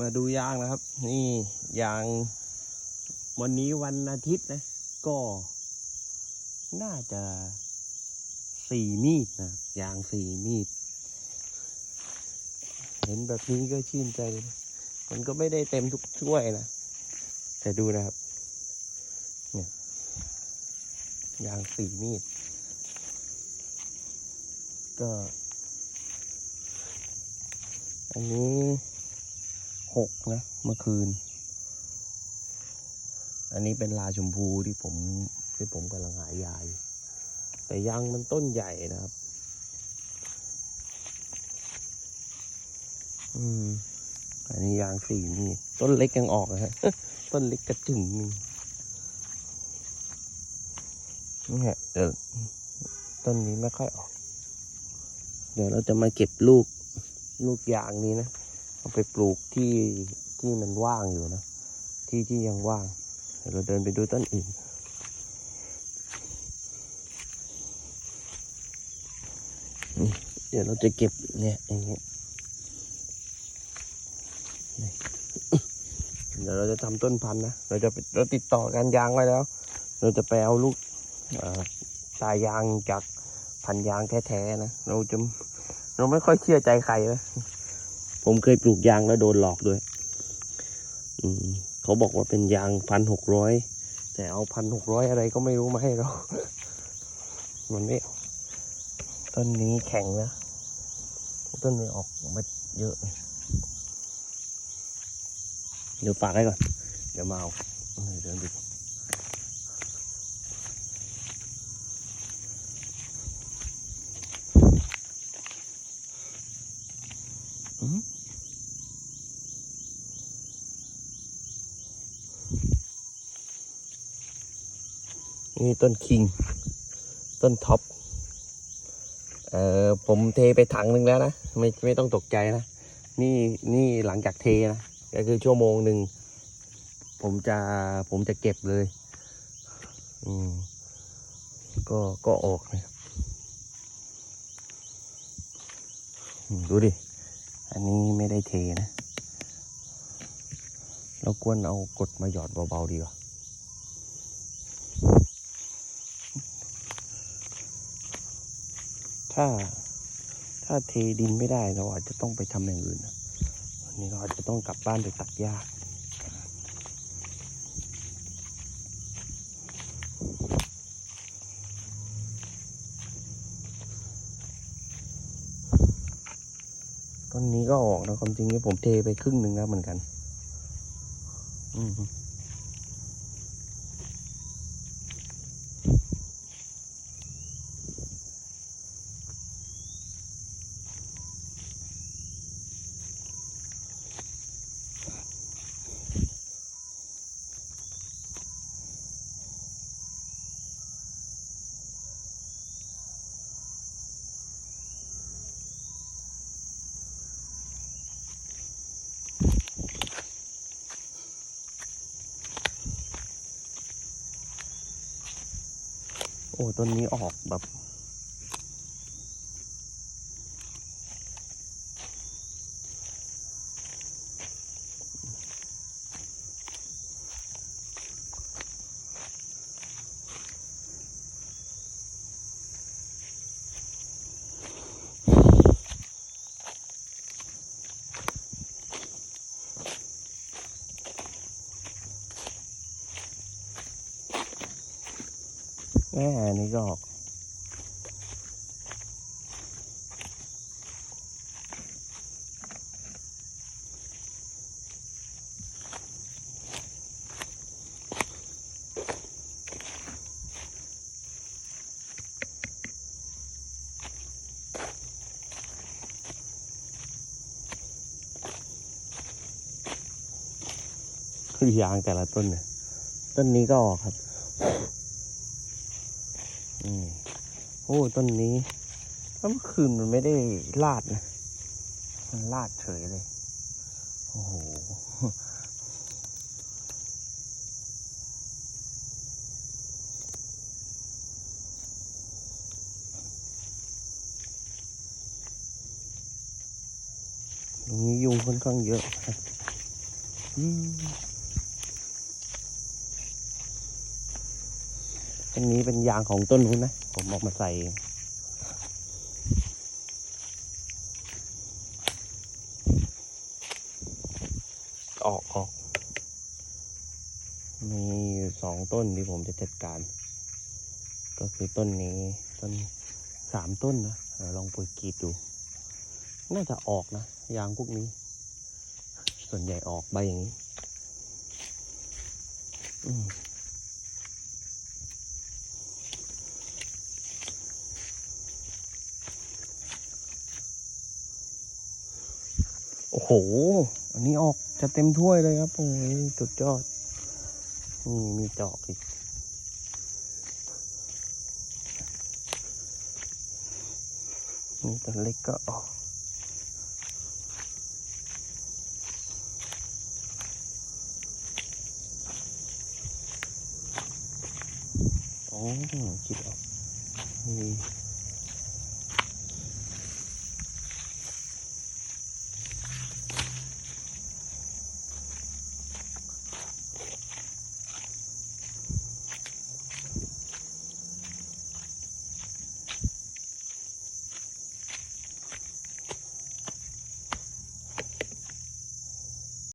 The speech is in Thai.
มาดูยางนะครับ นี่ยางวันนี้วันอาทิตย์นะ ก็ น่าจะสี่มีดนะยางสี่มีด เห็นแบบนี้ก็ชื่นใจ มันก็ไม่ได้เต็มทุกถ้วยนะแต่ดูนะครับ เนี่ยยางสี่มีด ก็ อันนี้ หกนะ เมื่อคืน อันนี้เป็นลาชมพูที่ผมที่ผมกำลังหายาย แต่ยางมันต้นใหญ่นะครับ อืม อันนี้ยางสี่นี่ ต้นเล็กยังออกนะฮะ ต้นเล็กกระจึงหนึงเนี่ยเดี๋ยวต้นนี้ไม่ค่อยออก เดี๋ยวเราจะมาเก็บลูกลูกยางนี้นะ เอาไปปลูกที่ที่มันว่างอยู่นะ ที่ที่ยังว่างเดี๋ยวเราเดินไปดูต้นอื่นนี่เดี๋ยวเราจะเก็บเนี่ยอย่างเงี้ยเดี๋ยวเราจะทำต้นพันธุ์นะ เราจะไปเราติดต่อกันยางไว้แล้ว เราจะไปเอาลูกตายางจากพันยางแท้ๆนะ เราจะเราไม่ค่อยเชื่อใจใครนะ ผมเคยปลูกยางแล้วโดนหลอกด้วย อืมเขาบอกว่าเป็นยางพันหกร้อยแต่เอาพันหกร้อยอะไรก็ไม่รู้มาให้เรา มันไม่ต้นนี้แข็งนะต้นนี้ออกมาเยอะเดี๋ยวฝากไว้ก่อน เดี๋ยวมาเอาเดินไปดูอืม นี่ต้นคิง ต้นท็อป เอ่อผมเทไปถังหนึ่งแล้วนะ ไม่ไม่ต้องตกใจนะ นี่นี่หลังจากเทนะ ก็คือชั่วโมงหนึ่ง ผมจะผมจะเก็บเลย อืมก็ก็ออกนะครับดูดิ อันนี้ไม่ได้เทนะ เราควรเอากดมาหยอดเบาๆดีกว่า ถ้าถ้าเทดินไม่ได้เราอาจจะต้องไปทำอย่างอื่นวันนี้เราอาจจะต้องกลับบ้านไปตัดหญ้าต้นนี้ก็ออกนะความจริงนี่ผมเทไปครึ่งหนึ่งแล้วเหมือนกัน อืม อ้ต้นนี้ออกแบบ แม่นนี้ก็ออกคือยางแต่ละต้นเนี่ยต้นนี้ก็ออกครับ อ้ต้นนี้เมื่อคืนมันไม่ได้ลาดนะ มันลาดเฉยเลย โอ้โห ตรงนี้ยุงค่อนข้างเยอะนะอืม ต้นนี้เป็นยางของต้นนู้นนะ ผมเออกมาใส่เองออกออก มีอยู่สองต้นที่ผมจะจัดการ ก็คือต้นนี้ต้นสามต้นนะเดี๋ยวลองไปกรีดดู น่าจะออกนะ ยางพวกนี้ ส่วนใหญ่ออกใบอย่างนี้ อืม โอ้โห อันนี้ออกจะเต็มถ้วยเลยครับโอ้ยสุดยอด นี่มีดอกอีก นี่ต้นเล็กก็ออกโอ้คิดออกนี่